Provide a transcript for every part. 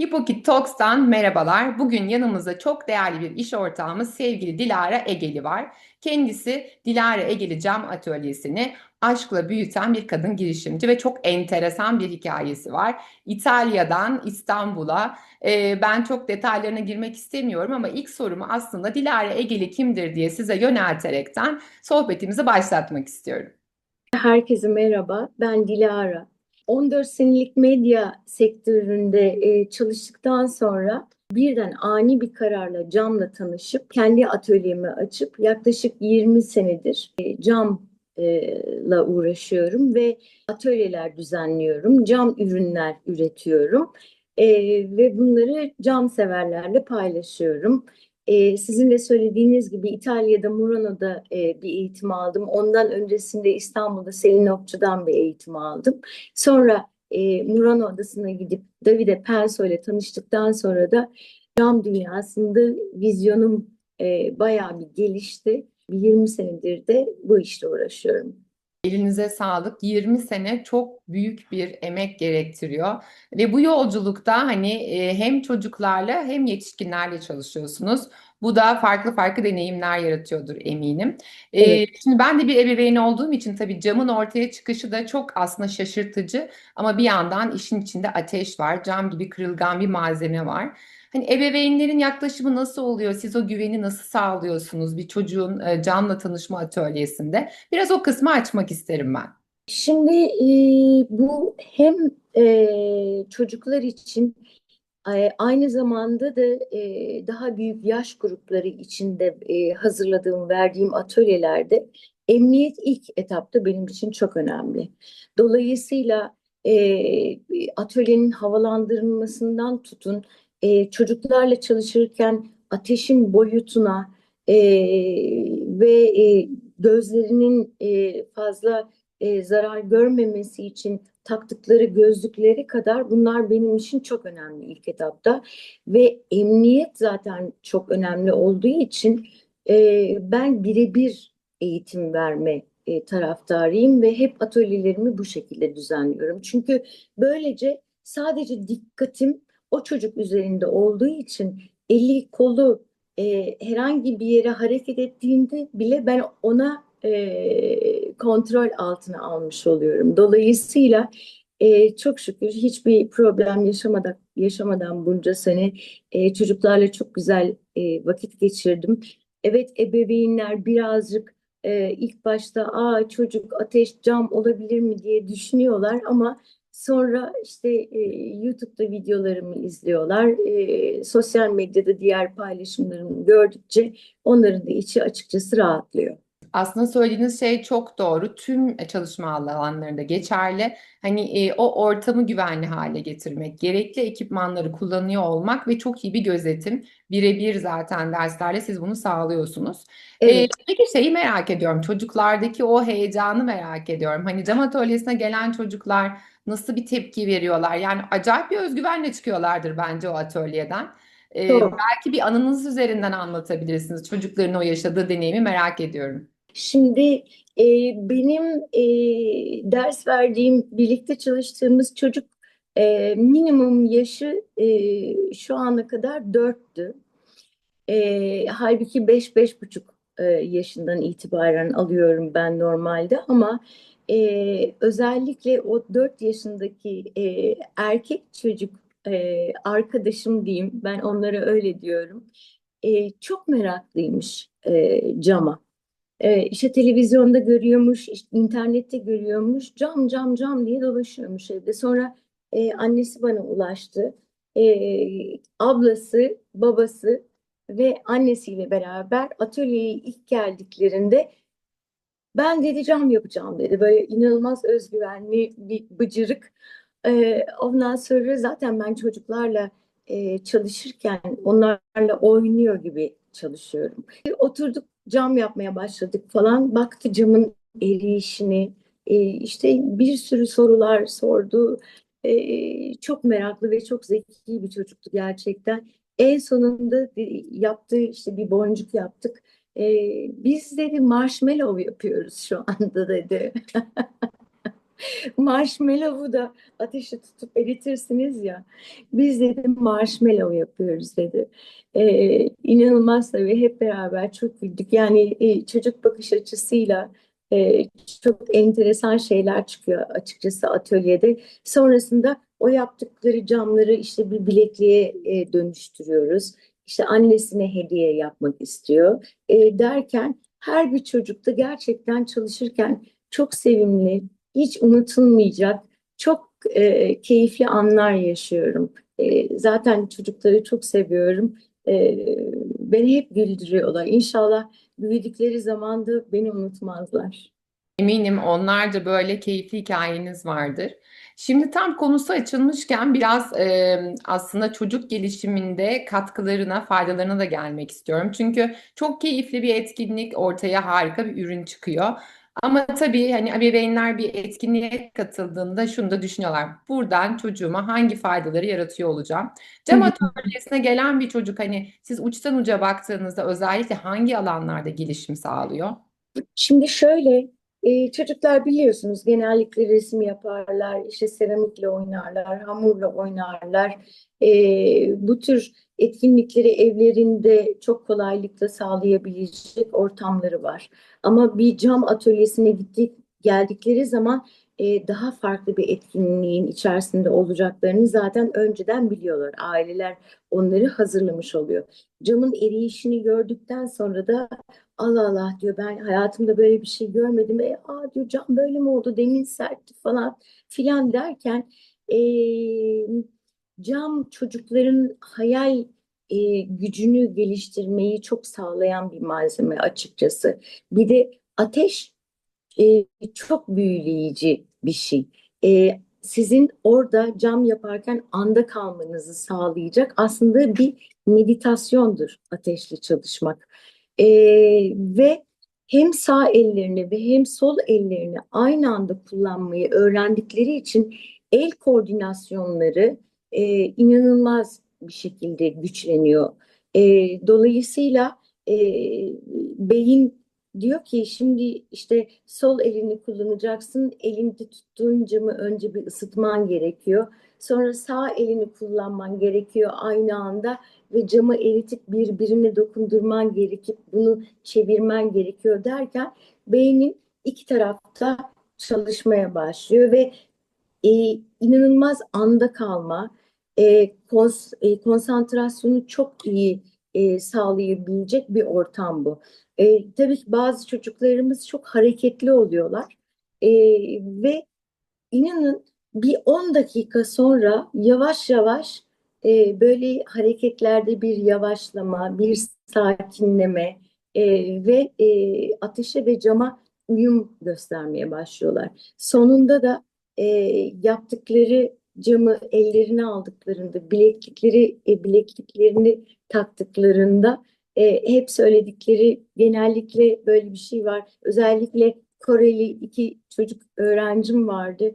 Hipokit Talks'tan merhabalar. Bugün yanımızda çok değerli bir iş ortağımız sevgili Dilara Egeli var. Kendisi Dilara Egeli Cam Atölyesi'ni aşkla büyüten bir kadın girişimci ve çok enteresan bir hikayesi var. İtalya'dan İstanbul'a e, ben çok detaylarına girmek istemiyorum ama ilk sorumu aslında Dilara Egeli kimdir diye size yönelterekten sohbetimizi başlatmak istiyorum. Herkese merhaba, ben Dilara. 14 senelik medya sektöründe e, çalıştıktan sonra birden ani bir kararla camla tanışıp kendi atölyemi açıp yaklaşık 20 senedir e, camla uğraşıyorum ve atölyeler düzenliyorum, cam ürünler üretiyorum e, ve bunları cam severlerle paylaşıyorum. E, sizin de söylediğiniz gibi İtalya'da Murano'da e, bir eğitim aldım. Ondan öncesinde İstanbul'da Selin Okçu'dan bir eğitim aldım. Sonra e, Murano Adası'na gidip Davide Penso ile tanıştıktan sonra da cam dünyasında vizyonum e, bayağı bir gelişti. 20 senedir de bu işle uğraşıyorum. Elinize sağlık. 20 sene çok büyük bir emek gerektiriyor ve bu yolculukta hani e, hem çocuklarla hem yetişkinlerle çalışıyorsunuz. Bu da farklı farklı deneyimler yaratıyordur eminim. E, Evet. şimdi ben de bir ebeveyn olduğum için tabii camın ortaya çıkışı da çok aslında şaşırtıcı ama bir yandan işin içinde ateş var, cam gibi kırılgan bir malzeme var. Hani ebeveynlerin yaklaşımı nasıl oluyor? Siz o güveni nasıl sağlıyorsunuz bir çocuğun e, camla tanışma atölyesinde? Biraz o kısmı açmak isterim ben. Şimdi e, bu hem e, çocuklar için e, aynı zamanda da e, daha büyük yaş grupları içinde e, hazırladığım, verdiğim atölyelerde emniyet ilk etapta benim için çok önemli. Dolayısıyla e, atölyenin havalandırılmasından tutun, e, çocuklarla çalışırken ateşin boyutuna e, ve e, gözlerinin e, fazla e, zarar görmemesi için taktıkları gözlükleri kadar bunlar benim için çok önemli ilk etapta ve emniyet zaten çok önemli olduğu için e, ben birebir eğitim verme e, taraftarıyım ve hep atölyelerimi bu şekilde düzenliyorum. Çünkü böylece sadece dikkatim o çocuk üzerinde olduğu için eli kolu e, herhangi bir yere hareket ettiğinde bile ben ona e, kontrol altına almış oluyorum. Dolayısıyla e, çok şükür hiçbir problem yaşamadan, yaşamadan bunca sene e, çocuklarla çok güzel e, vakit geçirdim. Evet ebeveynler birazcık e, ilk başta Aa, çocuk ateş cam olabilir mi diye düşünüyorlar ama sonra işte e, YouTube'da videolarımı izliyorlar. E, sosyal medyada diğer paylaşımlarımı gördükçe onların da içi açıkçası rahatlıyor. Aslında söylediğiniz şey çok doğru. Tüm çalışma alanlarında geçerli. Hani e, o ortamı güvenli hale getirmek, gerekli ekipmanları kullanıyor olmak ve çok iyi bir gözetim. Birebir zaten derslerle siz bunu sağlıyorsunuz. E, Evet. peki şeyi merak ediyorum. Çocuklardaki o heyecanı merak ediyorum. Hani cam atölyesine gelen çocuklar nasıl bir tepki veriyorlar? Yani acayip bir özgüvenle çıkıyorlardır bence o atölyeden. E, Doğru. belki bir anınız üzerinden anlatabilirsiniz. Çocukların o yaşadığı deneyimi merak ediyorum. Şimdi e, benim e, ders verdiğim, birlikte çalıştığımız çocuk e, minimum yaşı e, şu ana kadar dörttü. E, halbuki beş, beş buçuk e, yaşından itibaren alıyorum ben normalde ama e, özellikle o dört yaşındaki e, erkek çocuk e, arkadaşım diyeyim, ben onlara öyle diyorum, e, çok meraklıymış e, cama. Ee, işte televizyonda görüyormuş, işte internette görüyormuş, cam cam cam diye dolaşıyormuş evde. Sonra e, annesi bana ulaştı. E, ablası, babası ve annesiyle beraber atölyeye ilk geldiklerinde ben dedi cam yapacağım dedi. Böyle inanılmaz özgüvenli bir bıcırık. E, ondan sonra zaten ben çocuklarla e, çalışırken onlarla oynuyor gibi çalışıyorum. Oturduk cam yapmaya başladık falan. Baktı camın eriyişini, e, işte bir sürü sorular sordu. E, çok meraklı ve çok zeki bir çocuktu gerçekten. En sonunda yaptığı işte bir boncuk yaptık. E, biz dedi marshmallow yapıyoruz şu anda dedi. Marshmallow'u da ateşe tutup eritirsiniz ya. Biz dedi marshmallow yapıyoruz dedi. Ee, inanılmaz tabii hep beraber çok güldük. Yani e, çocuk bakış açısıyla e, çok enteresan şeyler çıkıyor açıkçası atölyede. Sonrasında o yaptıkları camları işte bir bilekliğe e, dönüştürüyoruz. İşte annesine hediye yapmak istiyor. E, derken her bir çocukta gerçekten çalışırken çok sevimli, hiç unutulmayacak, çok e, keyifli anlar yaşıyorum. E, zaten çocukları çok seviyorum. E, beni hep güldürüyorlar. İnşallah büyüdükleri zaman da beni unutmazlar. Eminim onlarca böyle keyifli hikayeniz vardır. Şimdi tam konusu açılmışken biraz e, aslında çocuk gelişiminde katkılarına, faydalarına da gelmek istiyorum. Çünkü çok keyifli bir etkinlik, ortaya harika bir ürün çıkıyor. Ama tabii hani ebeveynler bir etkinliğe katıldığında şunu da düşünüyorlar. Buradan çocuğuma hangi faydaları yaratıyor olacağım? Cam atölyesine gelen bir çocuk hani siz uçtan uca baktığınızda özellikle hangi alanlarda gelişim sağlıyor? Şimdi şöyle e, çocuklar biliyorsunuz genellikle resim yaparlar, işte seramikle oynarlar, hamurla oynarlar. E, bu tür etkinlikleri evlerinde çok kolaylıkla sağlayabilecek ortamları var. Ama bir cam atölyesine gittik, geldikleri zaman e, daha farklı bir etkinliğin içerisinde olacaklarını zaten önceden biliyorlar. Aileler onları hazırlamış oluyor. Camın eriyişini gördükten sonra da Allah Allah diyor ben hayatımda böyle bir şey görmedim. E, aa diyor cam böyle mi oldu demin sertti falan filan derken e, cam çocukların hayal e, gücünü geliştirmeyi çok sağlayan bir malzeme açıkçası. Bir de ateş e, çok büyüleyici bir şey. E, sizin orada cam yaparken anda kalmanızı sağlayacak aslında bir meditasyondur ateşle çalışmak. E, ve hem sağ ellerini ve hem sol ellerini aynı anda kullanmayı öğrendikleri için el koordinasyonları e, inanılmaz bir şekilde güçleniyor. E, dolayısıyla e, beyin diyor ki şimdi işte sol elini kullanacaksın. Elinde tuttuğun camı önce bir ısıtman gerekiyor. Sonra sağ elini kullanman gerekiyor aynı anda ve camı eritip birbirine dokundurman gerekip bunu çevirmen gerekiyor derken beynin iki tarafta çalışmaya başlıyor ve e, inanılmaz anda kalma, e, kons e, konsantrasyonu çok iyi e, sağlayabilecek bir ortam bu. E, tabii ki bazı çocuklarımız çok hareketli oluyorlar e, ve inanın bir 10 dakika sonra yavaş yavaş e, böyle hareketlerde bir yavaşlama, bir sakinleme e, ve e, ateşe ve cama uyum göstermeye başlıyorlar. Sonunda da e, yaptıkları camı ellerine aldıklarında, bileklikleri e, bilekliklerini taktıklarında e, hep söyledikleri genellikle böyle bir şey var. Özellikle Koreli iki çocuk öğrencim vardı.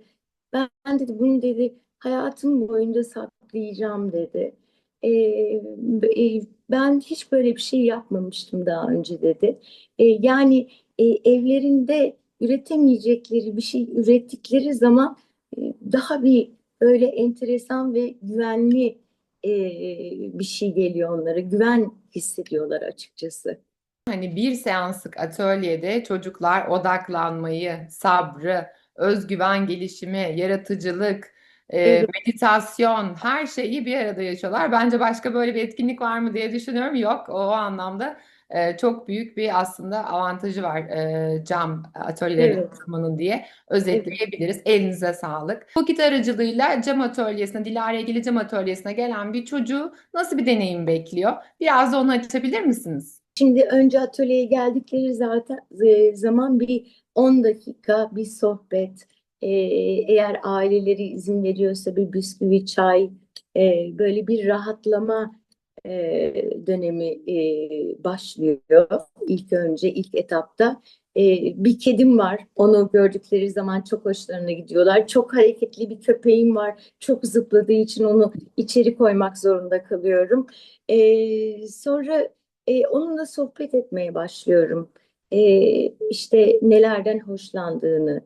Ben, dedi bunu dedi hayatım boyunca saklayacağım dedi. E, e, ben hiç böyle bir şey yapmamıştım daha önce dedi. E, yani e, evlerinde üretemeyecekleri bir şey ürettikleri zaman e, daha bir öyle enteresan ve güvenli e, bir şey geliyor onlara. Güven hissediyorlar açıkçası. Hani bir seanslık atölyede çocuklar odaklanmayı, sabrı, özgüven gelişimi, yaratıcılık, e, Evet, meditasyon, her şeyi bir arada yaşıyorlar. Bence başka böyle bir etkinlik var mı diye düşünüyorum. Yok, o, o anlamda e, çok büyük bir aslında avantajı var e, cam atölyeleri evet, yapmanın diye evet. özetleyebiliriz. Elinize sağlık. Vakit aracılığıyla cam atölyesine, Dilara ilgili cam atölyesine gelen bir çocuğu nasıl bir deneyim bekliyor? Biraz da onu açabilir misiniz? Şimdi önce atölyeye geldikleri zaten e, zaman bir 10 dakika bir sohbet. E, eğer aileleri izin veriyorsa bir bisküvi, çay, e, böyle bir rahatlama e, dönemi e, başlıyor ilk önce, ilk etapta. E, bir kedim var. Onu gördükleri zaman çok hoşlarına gidiyorlar. Çok hareketli bir köpeğim var. Çok zıpladığı için onu içeri koymak zorunda kalıyorum. Sonra onunla sohbet etmeye başlıyorum. E, işte nelerden hoşlandığını,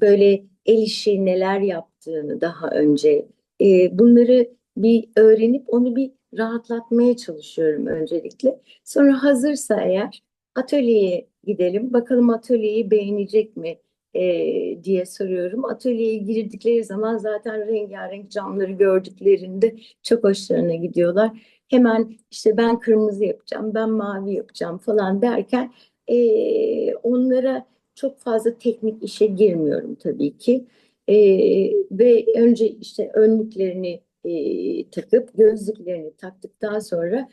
böyle el işi neler yaptığını daha önce e, bunları bir öğrenip onu bir rahatlatmaya çalışıyorum öncelikle. Sonra hazırsa eğer atölyeye gidelim. Bakalım atölyeyi beğenecek mi e, diye soruyorum. Atölyeye girdikleri zaman zaten rengarenk camları gördüklerinde çok hoşlarına gidiyorlar. Hemen işte ben kırmızı yapacağım, ben mavi yapacağım falan derken e, onlara çok fazla teknik işe girmiyorum tabii ki. E, ve önce işte önlüklerini e, takıp gözlüklerini taktıktan sonra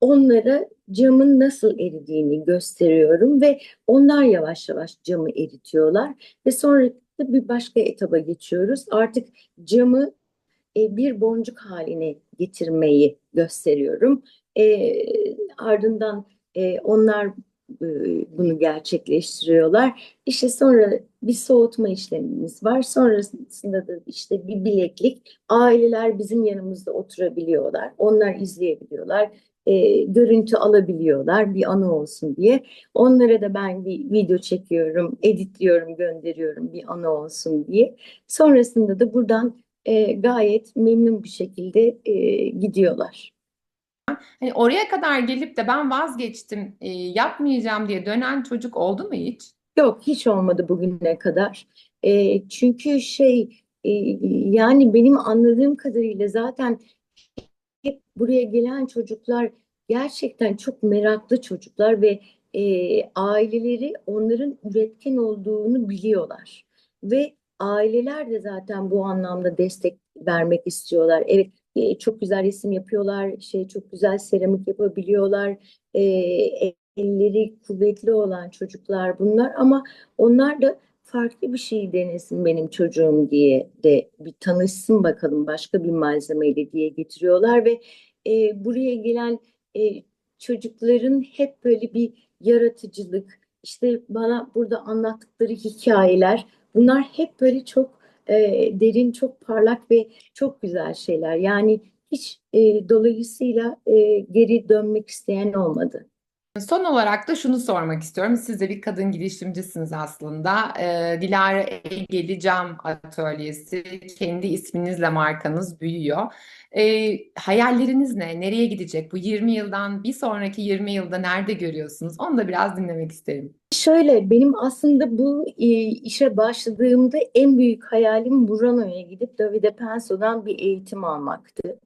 onlara camın nasıl eridiğini gösteriyorum ve onlar yavaş yavaş camı eritiyorlar ve sonra da bir başka etaba geçiyoruz. Artık camı e, bir boncuk haline getirmeyi gösteriyorum. E, ardından e, onlar bunu gerçekleştiriyorlar. İşte sonra bir soğutma işlemimiz var. Sonrasında da işte bir bileklik. Aileler bizim yanımızda oturabiliyorlar. Onlar izleyebiliyorlar. E, görüntü alabiliyorlar bir anı olsun diye. Onlara da ben bir video çekiyorum, editliyorum, gönderiyorum bir anı olsun diye. Sonrasında da buradan e, gayet memnun bir şekilde e, gidiyorlar. Hani oraya kadar gelip de ben vazgeçtim, e, yapmayacağım diye dönen çocuk oldu mu hiç? Yok hiç olmadı bugüne kadar. E, çünkü şey e, yani benim anladığım kadarıyla zaten hep buraya gelen çocuklar gerçekten çok meraklı çocuklar ve e, aileleri onların üretken olduğunu biliyorlar. Ve aileler de zaten bu anlamda destek vermek istiyorlar. Evet e, çok güzel resim yapıyorlar, şey çok güzel seramik yapabiliyorlar. E, elleri kuvvetli olan çocuklar bunlar ama onlar da farklı bir şey denesin benim çocuğum diye de bir tanışsın bakalım başka bir malzemeyle diye getiriyorlar ve e, buraya gelen e, çocukların hep böyle bir yaratıcılık işte bana burada anlattıkları hikayeler bunlar hep böyle çok e, derin çok parlak ve çok güzel şeyler yani hiç e, dolayısıyla e, geri dönmek isteyen olmadı. Son olarak da şunu sormak istiyorum. Siz de bir kadın girişimcisiniz aslında. Ee, Dilara Egeli Cam Atölyesi, kendi isminizle markanız büyüyor. Ee, hayalleriniz ne? Nereye gidecek? Bu 20 yıldan bir sonraki 20 yılda nerede görüyorsunuz? Onu da biraz dinlemek isterim. Şöyle benim aslında bu e, işe başladığımda en büyük hayalim Murano'ya gidip Davide Penso'dan bir eğitim almaktı.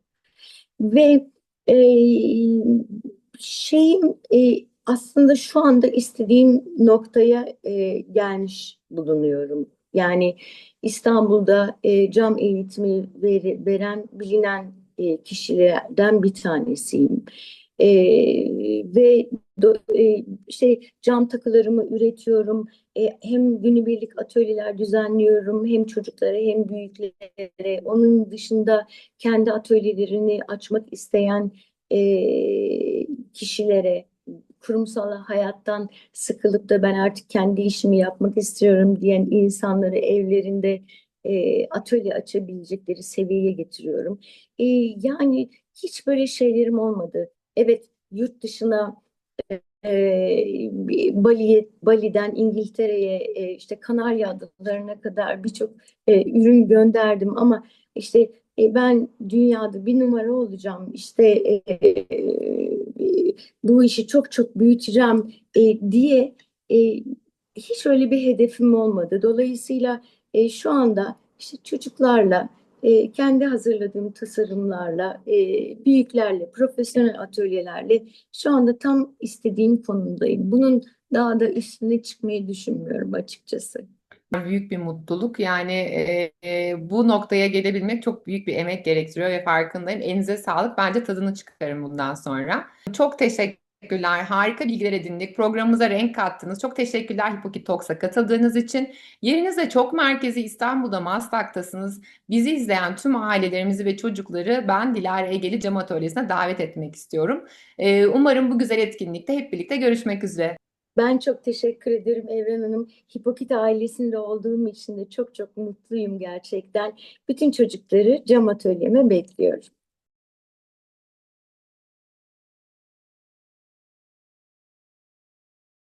Ve e, şeyim e, aslında şu anda istediğim noktaya e, gelmiş bulunuyorum. Yani İstanbul'da e, cam eğitimi veri- veren bilinen e, kişilerden bir tanesiyim. E, ve do- e, işte cam takılarımı üretiyorum. E, hem günübirlik atölyeler düzenliyorum hem çocuklara hem büyüklere. Onun dışında kendi atölyelerini açmak isteyen e, kişilere kurumsal hayattan sıkılıp da ben artık kendi işimi yapmak istiyorum diyen insanları evlerinde e, atölye açabilecekleri seviyeye getiriyorum. E, yani hiç böyle şeylerim olmadı. Evet yurt dışına e, Bali'ye, Bali'den İngiltere'ye e, işte Kanarya Adalarına kadar birçok e, ürün gönderdim ama işte e, ben dünyada bir numara olacağım işte e, e, bu işi çok çok büyüteceğim e, diye e, hiç öyle bir hedefim olmadı. Dolayısıyla e, şu anda işte çocuklarla e, kendi hazırladığım tasarımlarla, e, büyüklerle, profesyonel atölyelerle şu anda tam istediğim konumdayım. Bunun daha da üstüne çıkmayı düşünmüyorum açıkçası. Büyük bir mutluluk. Yani e, e, bu noktaya gelebilmek çok büyük bir emek gerektiriyor ve farkındayım. Elinize sağlık. Bence tadını çıkarın bundan sonra. Çok teşekkürler. Harika bilgiler edindik. Programımıza renk kattınız. Çok teşekkürler Hipokit Talks'a katıldığınız için. Yeriniz de çok merkezi İstanbul'da Maslak'tasınız. Bizi izleyen tüm ailelerimizi ve çocukları ben Dilara Egeli Cam Atölyesi'ne davet etmek istiyorum. E, umarım bu güzel etkinlikte hep birlikte görüşmek üzere. Ben çok teşekkür ederim Evren Hanım. Hipokit ailesinde olduğum için de çok çok mutluyum gerçekten. Bütün çocukları cam atölyeme bekliyorum.